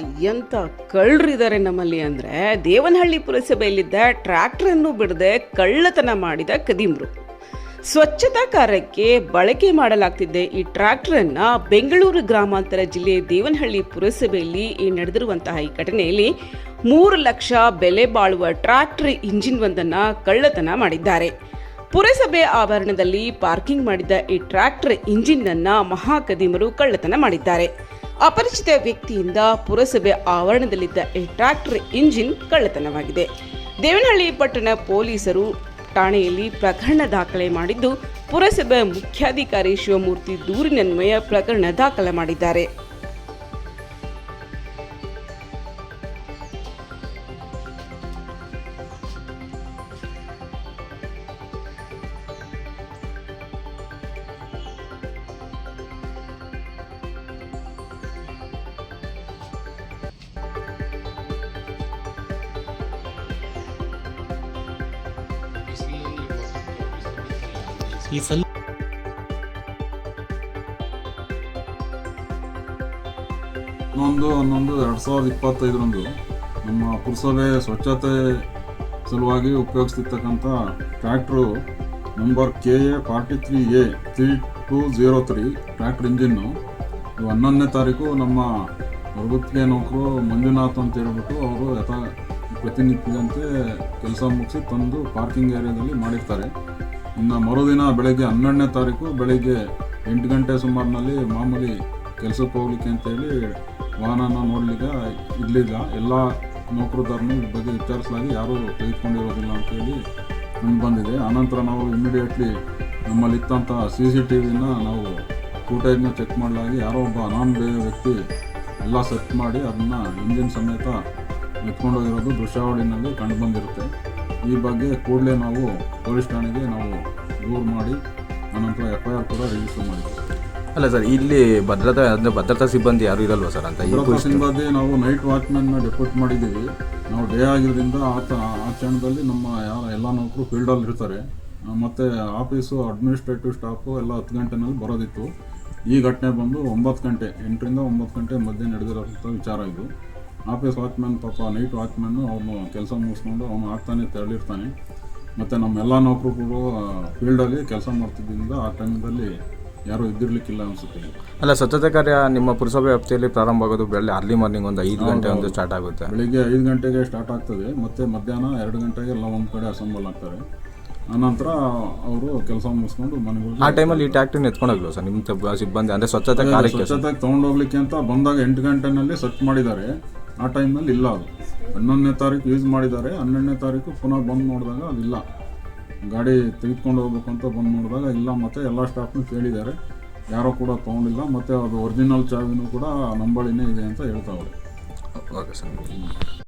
ಎಂತ ಕಳ್ಳರಿದ್ದಾರೆ ನಮ್ಮಲ್ಲಿ ಅಂದ್ರೆ ದೇವನಹಳ್ಳಿ ಪುರಸಭೆಯಲ್ಲಿದ್ದ ಟ್ರ್ಯಾಕ್ಟ್ರನ್ನು ಬಿಡದೆ ಕಳ್ಳತನ ಮಾಡಿದ ಕದೀಮ್ರು ಸ್ವಚ್ಛತಾ ಕಾರ್ಯಕ್ಕೆ ಬಳಕೆ ಮಾಡಲಾಗ್ತಿದ್ದೆ ಈ ಟ್ರ್ಯಾಕ್ಟ್ರನ್ನು. ಬೆಂಗಳೂರು ಗ್ರಾಮಾಂತರ ಜಿಲ್ಲೆ ದೇವನಹಳ್ಳಿ ಪುರಸಭೆಯಲ್ಲಿ ಈ ನಡೆದಿರುವಂತಹ ಈ ಘಟನೆಯಲ್ಲಿ ಮೂರು ಲಕ್ಷ ಬೆಲೆ ಬಾಳುವ ಟ್ರ್ಯಾಕ್ಟರ್ ಇಂಜಿನ್ ಒಂದನ್ನು ಕಳ್ಳತನ ಮಾಡಿದ್ದಾರೆ. ಪುರಸಭೆ ಆವರಣದಲ್ಲಿ ಪಾರ್ಕಿಂಗ್ ಮಾಡಿದ್ದ ಈ ಟ್ರ್ಯಾಕ್ಟರ್ ಇಂಜಿನ್ ಅನ್ನ ಮಹಾಕದಿಮರು ಕಳ್ಳತನ ಮಾಡಿದ್ದಾರೆ. ಅಪರಿಚಿತ ವ್ಯಕ್ತಿಯಿಂದ ಪುರಸಭೆ ಆವರಣದಲ್ಲಿದ್ದ ಈ ಟ್ರ್ಯಾಕ್ಟರ್ ಇಂಜಿನ್ ಕಳ್ಳತನವಾಗಿದೆ. ದೇವನಹಳ್ಳಿ ಪಟ್ಟಣ ಪೊಲೀಸರು ಠಾಣೆಯಲ್ಲಿ ಪ್ರಕರಣ ದಾಖಲೆ ಮಾಡಿದ್ದು, ಪುರಸಭೆ ಮುಖ್ಯಾಧಿಕಾರಿ ಶಿವಮೂರ್ತಿ ದೂರಿನನ್ವಯ ಪ್ರಕರಣ ದಾಖಲೆ ಮಾಡಿದ್ದಾರೆ. ಈ ಸಲ ಹನ್ನೊಂದು ಹನ್ನೊಂದು, ಎರಡು ಸಾವಿರದ ಇಪ್ಪತ್ತೈದರಂದು ನಮ್ಮ ಪುರಸಭೆ ಸ್ವಚ್ಛತೆ ಸಲುವಾಗಿ ಉಪಯೋಗಿಸ್ತಿರ್ತಕ್ಕಂಥ tractor number K A forty three A three two zero three tractor engine. ಇದು ಹನ್ನೊಂದನೇ ತಾರೀಕು ನಮ್ಮ ಹೊರಗುತ್ತಿಗೆ ನೌಕರು ಮಂಜುನಾಥ್ ಅಂತ ಹೇಳ್ಬಿಟ್ಟು ಅವರು ಯಥಾ ಪ್ರತಿನಿತ್ಯದಂತೆ ಕೆಲಸ ಮುಗಿಸಿ ತಂದು ಪಾರ್ಕಿಂಗ್ ಏರಿಯಾದಲ್ಲಿ ಮಾಡಿರ್ತಾರೆ. ಇನ್ನು ಮರುದಿನ ಬೆಳಗ್ಗೆ ಹನ್ನೆರಡನೇ ತಾರೀಕು ಬೆಳಗ್ಗೆ ಎಂಟು ಗಂಟೆ ಸುಮಾರಿನಲ್ಲಿ ಮಾಮೂಲಿ ಕೆಲಸಕ್ಕೆ ಹೋಗ್ಲಿಕ್ಕೆ ಅಂತೇಳಿ ವಾಹನನ ನೋಡ್ಲಿಕ್ಕೆ ಇರಲಿಲ್ಲ. ಎಲ್ಲ ನೌಕರದಾರನು ಬಗ್ಗೆ ವಿಚಾರಿಸಲಾಗಿ ಯಾರೂ ತೆಗೆದುಕೊಂಡಿರೋದಿಲ್ಲ ಅಂತೇಳಿ ನಮ್ಗೆ ಬಂದಿದೆ. ಆನಂತರ ನಾವು ಇಮಿಡಿಯೇಟ್ಲಿ ನಮ್ಮಲ್ಲಿ ಇತ್ತಂಥ ಸಿ ಸಿ ಟಿ ವಿನ ನಾವು ಫೂಟೇಜ್ನ ಚೆಕ್ ಮಾಡಲಾಗಿ ಯಾರೋ ಒಬ್ಬ ಅನಾಮಧೇಯ ವ್ಯಕ್ತಿ ಎಲ್ಲ ಸೆಟ್ ಮಾಡಿ ಅದನ್ನು ಇಂಜಿನ್ ಸಮೇತ ಎತ್ಕೊಂಡೋಗಿರೋದು ದೃಶ್ಯಾವಳಿನಲ್ಲಿ ಕಂಡು ಬಂದಿರುತ್ತೆ. ಈ ಬಗ್ಗೆ ಕೂಡಲೇ ನಾವು ಪೊಲೀಸ್ ಠಾಣೆಗೆ ನಾವು ದೂರು ಮಾಡಿ ಆನಂತರ ಎಫ್ ಐ ಆರ್ ಕೂಡ ರಿಜಿಸ್ಟರ್ ಮಾಡಿದ್ದೀವಿ ಅಲ್ಲ ಸರ್ ಇಲ್ಲಿ ಭದ್ರತಾ ಅಂದರೆ ಭದ್ರತಾ ಸಿಬ್ಬಂದಿ ಯಾರು ಇರಲ್ವಾ ಸರ್ ಅಂತ ಭದ್ರತಾ ಸಿಬ್ಬಂದಿ ನಾವು ನೈಟ್ ವಾಚ್ಮನ್ನ ಡೆಪ್ಯೂಟ್ ಮಾಡಿದ್ದೀವಿ. ನಾವು ಡೇ ಆಗಿರೋದ್ರಿಂದ ಆತ ಆ ಕ್ಷಣದಲ್ಲಿ ನಮ್ಮ ಯಾರ ಎಲ್ಲ ನೌಕರು ಫೀಲ್ಡಲ್ಲಿ ಇರ್ತಾರೆ. ಮತ್ತು ಮತ್ತೆ ಆಫೀಸು ಅಡ್ಮಿನಿಸ್ಟ್ರೇಟಿವ್ ಸ್ಟಾಫು ಎಲ್ಲ ಹತ್ತು ಗಂಟೆನಲ್ಲಿ ಬರೋದಿತ್ತು. ಈ ಘಟನೆ ಬಂದು ಒಂಬತ್ತು ಗಂಟೆ ಎಂಟರಿಂದ ಒಂಬತ್ತು ಗಂಟೆ ಮಧ್ಯೆ ನಡೆದಿರೋ ವಿಚಾರ ಇದು. ಆಫೀಸ್ ವಾಚ್ಮ್ಯಾನ್ ಪಾಪ ನೈಟ್ ವಾಚ್ಮ್ಯಾನು ಅವನು ಕೆಲಸ ಮುಗಿಸ್ಕೊಂಡು ಅವನು ಆಗ್ತಾನೆ ತೆರಳಿರ್ತಾನೆ. ಮತ್ತು ನಮ್ಮೆಲ್ಲ ನೌಕರರು ನೌಕರುಗಳು ಫೀಲ್ಡಲ್ಲಿ ಕೆಲಸ ಮಾಡ್ತಿದ್ದರಿಂದ ಆ ಟೈಮಲ್ಲಿ ಯಾರೂ ಇದ್ದಿರ್ಲಿಕ್ಕಿಲ್ಲ ಅನಿಸುತ್ತೆ. ಅಲ್ಲ ಸ್ವಚ್ಛತೆ ಕಾರ್ಯ ನಿಮ್ಮ ಪುರಸಭೆ ವ್ಯಾಪ್ತಿಯಲ್ಲಿ ಪ್ರಾರಂಭ ಆಗೋದು ಬೆಳಗ್ಗೆ ಅರ್ಲಿ ಮಾರ್ನಿಂಗ್ ಒಂದು ಐದು ಗಂಟೆ ಒಂದು ಸ್ಟಾರ್ಟ್ ಆಗುತ್ತೆ. ಬೆಳಿಗ್ಗೆ ಐದು ಗಂಟೆಗೆ ಸ್ಟಾರ್ಟ್ ಆಗ್ತದೆ ಮತ್ತು ಮಧ್ಯಾಹ್ನ ಎರಡು ಗಂಟೆಗೆ ಎಲ್ಲ ಒಂದು ಕಡೆ ಅಸೆಂಬಲ್ ಆಗ್ತಾರೆ. ಆನಂತರ ಅವರು ಕೆಲಸ ಮುಗಿಸ್ಕೊಂಡು ಆ ಮನೆಗಳಿಗೆ ಟೈಮಲ್ಲಿ ಈ ಟ್ಯಾಕ್ಟ್ರಿನ ಎತ್ಕೊಂಡೋಗಿಲ್ಲ ಸರ್? ನಿಮ್ಮ ಸಿಬ್ಬಂದಿ ಅಂದರೆ ಸ್ವಚ್ಛತೆ ಕಾರ್ಯಕ್ಕೆ ಸ್ವಚ್ಛತೆಗೆ ತೊಗೊಂಡೋಗ್ಲಿಕ್ಕೆ ಅಂತ ಬಂದಾಗ ಎಂಟು ಗಂಟೆನಲ್ಲಿ ಸೆಟ್ ಮಾಡಿದ್ದಾರೆ. ಆ ಟೈಮಲ್ಲಿ ಇಲ್ಲ ಅದು. ಹನ್ನೊಂದನೇ ತಾರೀಕು ಯೂಸ್ ಮಾಡಿದ್ದಾರೆ. ಹನ್ನೆರಡನೇ ತಾರೀಕು ಪುನಃ ಬಂದ್ ನೋಡಿದಾಗ ಅದಿಲ್ಲ. ಗಾಡಿ ತೆಗೆದುಕೊಂಡು ಹೋಗ್ಬೇಕು ಅಂತ ಬಂದು ನೋಡಿದಾಗ ಇಲ್ಲ ಮತ್ತು ಎಲ್ಲ ಸ್ಟಾಫ್ನು ಕೇಳಿದ್ದಾರೆ. ಯಾರೋ ಕೂಡ ತೊಗೊಂಡಿಲ್ಲ. ಮತ್ತು ಅದು ಒರಿಜಿನಲ್ ಚಾವಿನೂ ಕೂಡ ನಂಬಳಿನೇ ಇದೆ ಅಂತ ಹೇಳ್ತಾವ್ರೆ ಓಕೆ ಸರ್.